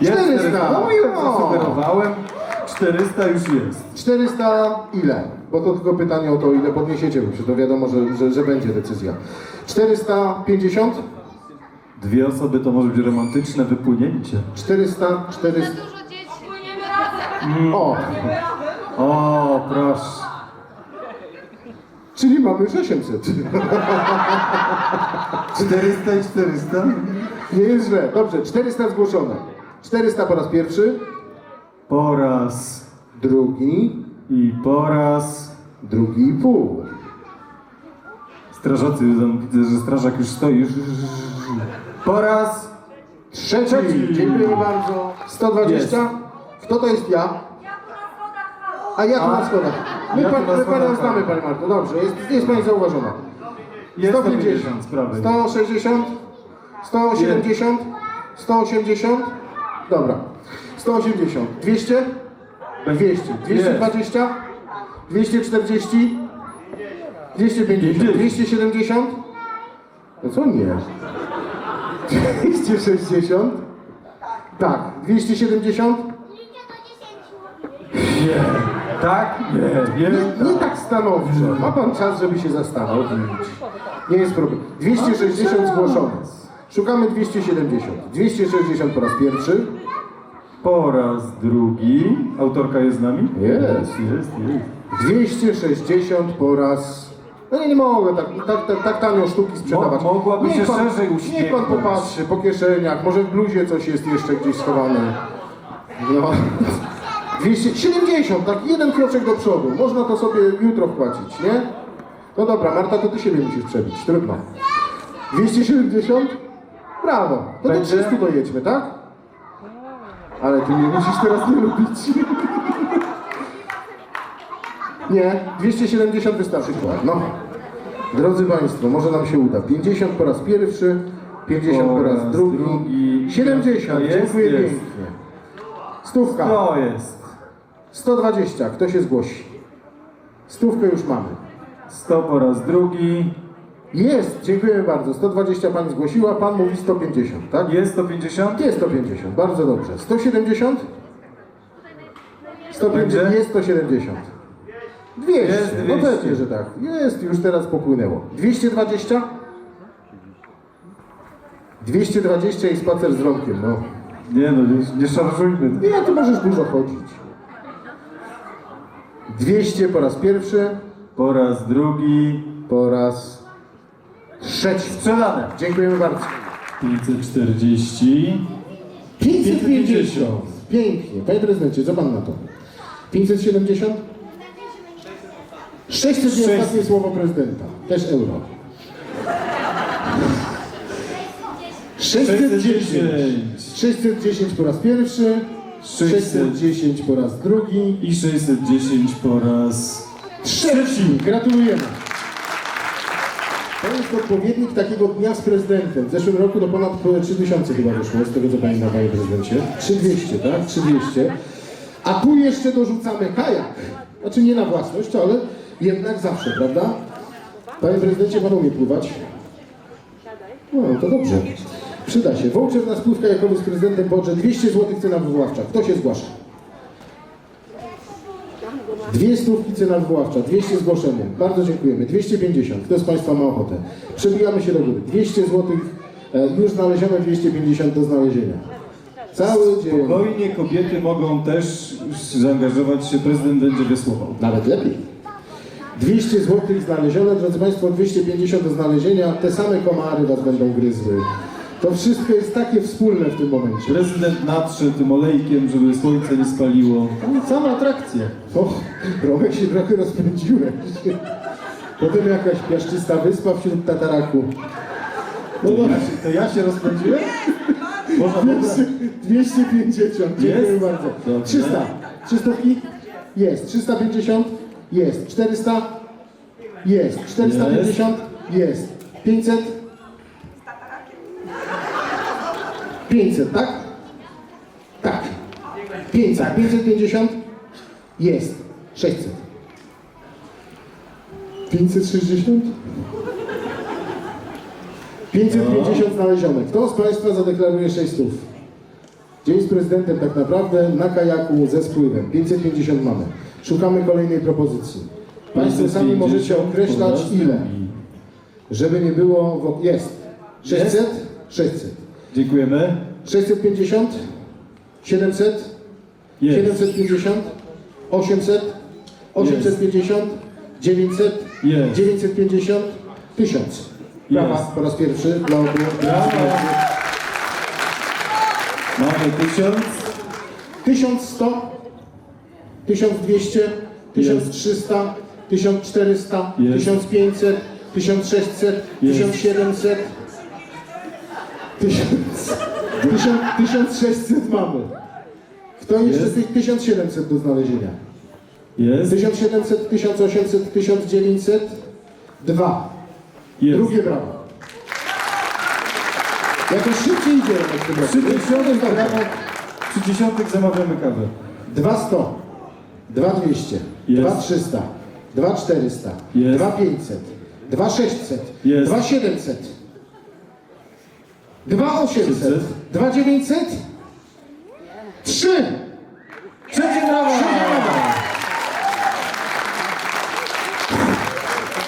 Jest 400. 400. No i no. Zasugerowałem. 400 już jest. 400 ile? Bo to tylko pytanie o to, ile podniesiecie, bo to wiadomo, że, że, że będzie decyzja. 450? Dwie osoby to może być romantyczne wypłynięcie. 400, 400. Dużo dzieci. Płyniemy razem. O, O, proszę. czyli mamy już 800. 400 i 400? Nie jest źle. Dobrze, 400 zgłoszone. 400 po raz pierwszy, Po raz drugi, i po raz. drugi i pół. Strażacy, tam widzę, że strażak już stoi. Już- Po raz. Trzeci. Trzeci. Dziękujemy bardzo. 120. Kto to jest ja? A ja tu A, na schodach. My, ja tu pan, na my panią schodach, znamy, tak. Pani Marto. Dobrze, jest, jest Pani zauważona. Jest 150, 150 z prawej. 160, 170, 180, dobra, 180, 200, 200, 220, 240, 250, 270, no co nie? 260, tak, 270, Nie. Tak? Nie. Nie. nie, nie tak stanowczo, ma Pan czas, żeby się zastanowić, nie jest problem, 260 zgłoszone, szukamy 270, 260 po raz pierwszy, Po raz drugi. Autorka jest z nami? Jest. Jest, jest. 260 po raz. No nie, nie mogę tak, tak, tak, tak tanio sztuki sprzedawać. Mo- mogłaby się pan, szerzej Niech pan uśmiechnąć. popatrzy po kieszeniach, może w bluzie coś jest jeszcze gdzieś schowane. No. 270, tak jeden kroczek do przodu. Można to sobie jutro wpłacić, nie? No dobra, Marta, to ty siebie musisz przebić, trudno. 270? Brawo. To do Będzie? 300 dojedźmy, tak? Ale ty mnie musisz teraz nie lubić. Nie, 270 wystarczy chyba. No. Drodzy Państwo, może nam się uda. 50 po raz pierwszy, 50 po, raz drugi, drugi. 70, Jest, dziękuję jest. pięknie. Stówka, To jest. 120, kto się zgłosi? Stówkę już mamy. 100 po raz drugi. Jest, dziękujemy bardzo. 120 Pani zgłosiła, Pan mówi 150, tak? Jest 150? Jest 150, bardzo dobrze. 170? 150 Będzie? jest 170. 200, Jest no 200. pewnie, że tak. Jest, już teraz popłynęło. 220? 220 i spacer z rąkiem, no. Nie no, nie, nie szarżujmy. Nie, ty możesz dużo chodzić. 200 po raz pierwszy, Po raz drugi. po raz trzeci. Sprzedane. Dziękujemy bardzo. 540. 550. Pięknie. Panie prezydencie, co pan na to? 570? 600 jest ostatnie słowo prezydenta. Też euro. 610. 610 po raz pierwszy. 610 po raz drugi. I 610 po raz Trzeci. Gratulujemy. To jest odpowiednik takiego dnia z prezydentem. W zeszłym roku to ponad 3000 chyba wyszło, z tego co pamiętam, panie prezydencie. 3200, tak? 3200. A tu jeszcze dorzucamy kajak. Znaczy nie na własność, ale jednak zawsze, prawda? Panie prezydencie, pan umie pływać? No, to dobrze. Przyda się. Voucher na spływ kajakowy z prezydentem Bodrze. 200 zł cena wywoławcza. Kto się zgłasza? Dwie stówki cena wywoławcza, 200 zgłoszenie. Bardzo dziękujemy. 250. Kto z Państwa ma ochotę? Przebijamy się do góry. 200 zł e, już znalezione, 250 do znalezienia. Cały dzień. Spokojnie kobiety mogą też zaangażować się, prezydent będzie wysłował. Nawet lepiej. 200 zł znalezione, drodzy Państwo, 250 do znalezienia. Te same komary Was będą gryzły. To wszystko jest takie wspólne w tym momencie. Prezydent natrze tym olejkiem, żeby słońce nie spaliło. Same atrakcje. O, trochę się trochę rozpędziłeś. Potem jakaś piaszczysta wyspa wśród tataraku. No To dobra. ja się, to ja się rozpędziłem? Można pobrać. 250, dziękuję Jest? bardzo. Dobrze. 300. 300 Jest. 350? Jest. 400? Jest. 450? Jest. 500? 500, tak? Tak. 500. 550? Jest. 600. 560? 550 znalezione. Kto z Państwa zadeklaruje 600? Dzień z prezydentem tak naprawdę na kajaku ze spływem. 550 mamy. Szukamy kolejnej propozycji. Państwo sami możecie 550 określać ile. Żeby nie było... Jest. 600? 600. Dziękujemy. 650? 700? Jest. 750? 800? 850? 900? Jest. 950? 1000. Brawa Jest. po raz pierwszy dla obu. Mamy tysiąc. 1100, 1200, 1300, 1400, Jest. 1500, 1600, Jest. 1700, 1000, 1000, 1600 mamy. Kto jeszcze Jest. tych 1700 do znalezienia? Jest. 1700, 1800, 1900, dwa. Jest. Drugie brawo. Jakoś szybciej idzie w tym roku. Przy dziesiątych Dobrze. brawo. Przy dziesiątych zamawiamy kawę. 200, 2200, Jest. 2300, 2400, Jest. 2500, 2600, Jest. 2700, 2800, 300. 2900, 3! Trzecie brawo!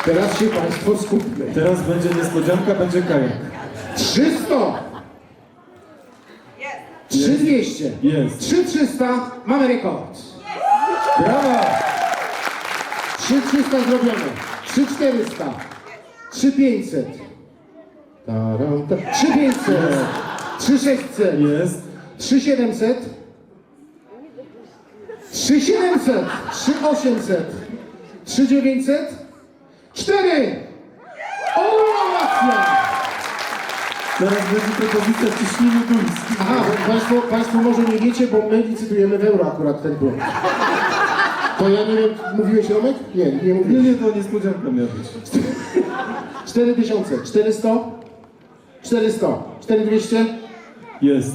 Teraz się Państwo skupmy. Teraz będzie niespodzianka, będzie kajak. 300! 3200, Jest. 3300, mamy rekord. Brawo! 3300 zrobione. 3400. 3500. Taram, ta- 3500. 3600. Jest. 3700. 3700. 3800. 3900. 4. Owacja! Teraz będzie propozycja w ciśnieniu duńskim. Aha, bo państwo, państwo może nie wiecie, bo my licytujemy w euro akurat ten punkt. To ja nie wiem, mówiłeś Romek? Nie, nie Nie, mówiłeś. nie, to niespodzianka miała być. 4000, 400, 400, 4200, Jest.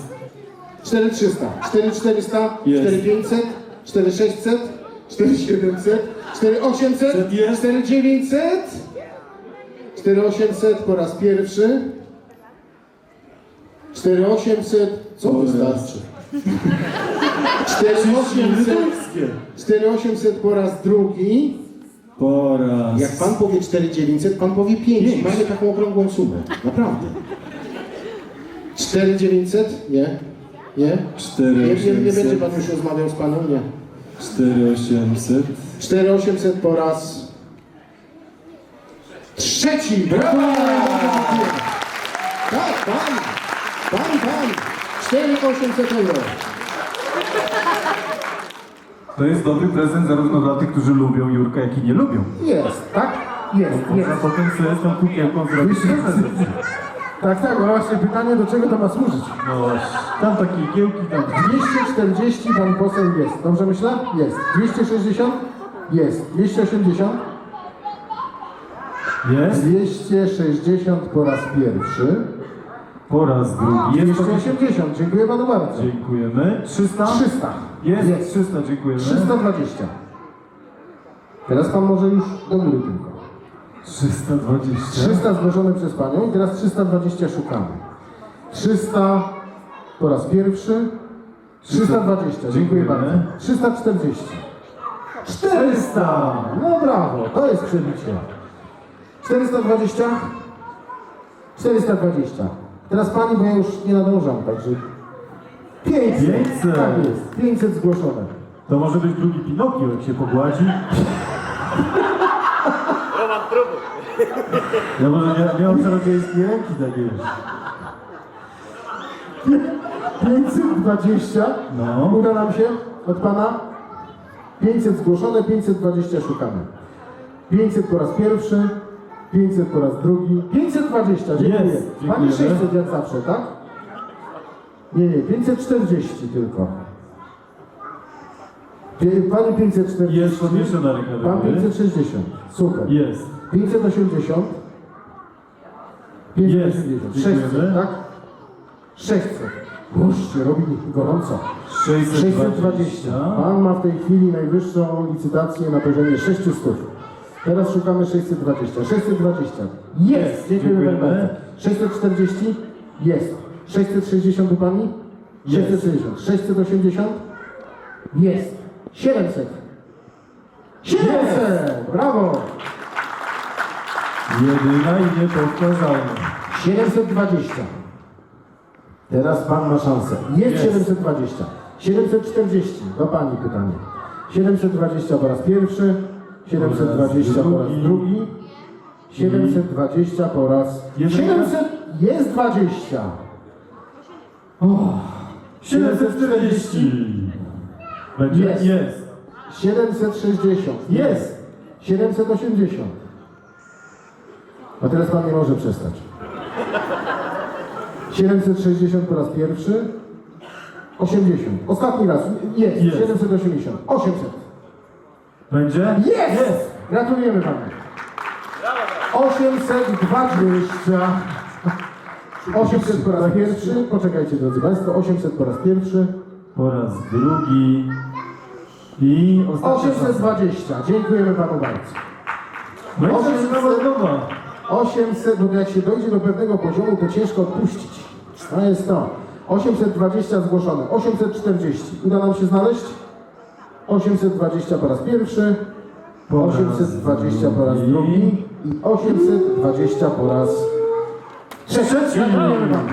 4300, 4400, Jest. 4500, 4600, 4700, 4800, Jest. 4900, 4800 po raz pierwszy, 4800, co O, wystarczy? Ciśnienie 4800, duńskie. 4800 po raz drugi. Po raz. Jak pan powie 4900, pan powie 5. Pięć. Mamy taką okrągłą sumę. Naprawdę. 4900? Nie. Nie? Cztery Nie, nie, nie będzie pan już rozmawiał z panem? Nie. 4800. 4800 po raz trzeci. Brawo! Tak, pan. Pan, pan. 4800 euro. To jest dobry prezent zarówno dla tych, którzy lubią Jurka, jak i nie lubią. Jest, tak? Jest, Można potem sobie z tą cukierką zrobić prezent. Tak, tak, no właśnie pytanie, do czego to ma służyć? No właśnie. Tam takie igiełki, tam 240 pan poseł jest. Dobrze myślę? Jest. 260? Jest. 280? jest. 260 po raz pierwszy. Po raz drugi. Jest to... 280, dziękuję panu bardzo. Dziękujemy. 300? 300. Jest. Jest. 300, dziękujemy. 320. Teraz pan może już do góry tylko. 320. 300 zgłoszone przez panią i teraz 320 szukamy. 300 po raz pierwszy. 320, dziękuję bardzo. 340. 400! No brawo, to jest przebicie. 420? 420. Teraz pani, bo ja już nie nadążam, także 500. 500. Tak jest, 500 zgłoszone. To może być drugi Pinokio, jak się pogładzi. Roman, próbuj. Ja może nie, miał czarodziejskie ręki takie. 520. No. Uda nam się od pana? 500 zgłoszone, 520 szukamy. 500 po raz pierwszy, 500 po raz drugi, 520, dziękuję. Jest, Pani dziękujemy. 600 jak zawsze, tak? Nie, nie, 540 tylko. Pani 540. Jest podniesiona ręka do Pan góry. 560. Super. Jest. 580. 580. Jest, 600, dziękujemy. tak? 600. Bożcie, robi gorąco. 620. 620. Pan ma w tej chwili najwyższą licytację na poziomie 600. Teraz szukamy 620. 620. Jest! Dziękujemy Dziękujemy. bardzo. 640? Jest. 660 u Pani? 660. 680? Jest. 700. 700! Brawo! Jedyna i niepowtarzalna. 720. Teraz pan ma szansę. Jest Jest. 720. 740. Do pani pytanie. 720 po raz pierwszy. 720 po raz drugi. 720 po raz. Jeden 700 jest 20. O, 740. Będzie? Jest. Jest. 760. Jest. 780. A teraz pan nie może przestać. 760 po raz pierwszy. 80. Ostatni raz. Jest. Jest. 780. 800. Będzie? Jest! Gratulujemy panu. 820. 800 po raz pierwszy. Poczekajcie drodzy państwo. 800 po raz pierwszy. Po raz drugi. I ostatnia szansa. 820. Dziękujemy panu bardzo. No i Osiem- zaczynamy od nowa. 800, bo jak się dojdzie do pewnego poziomu, to ciężko odpuścić. To jest to. 820 zgłoszone, 840. Uda nam się znaleźć? 820 po raz pierwszy, Po raz 820 po raz drugi i 820 po raz trzeci. Gratulujemy wam.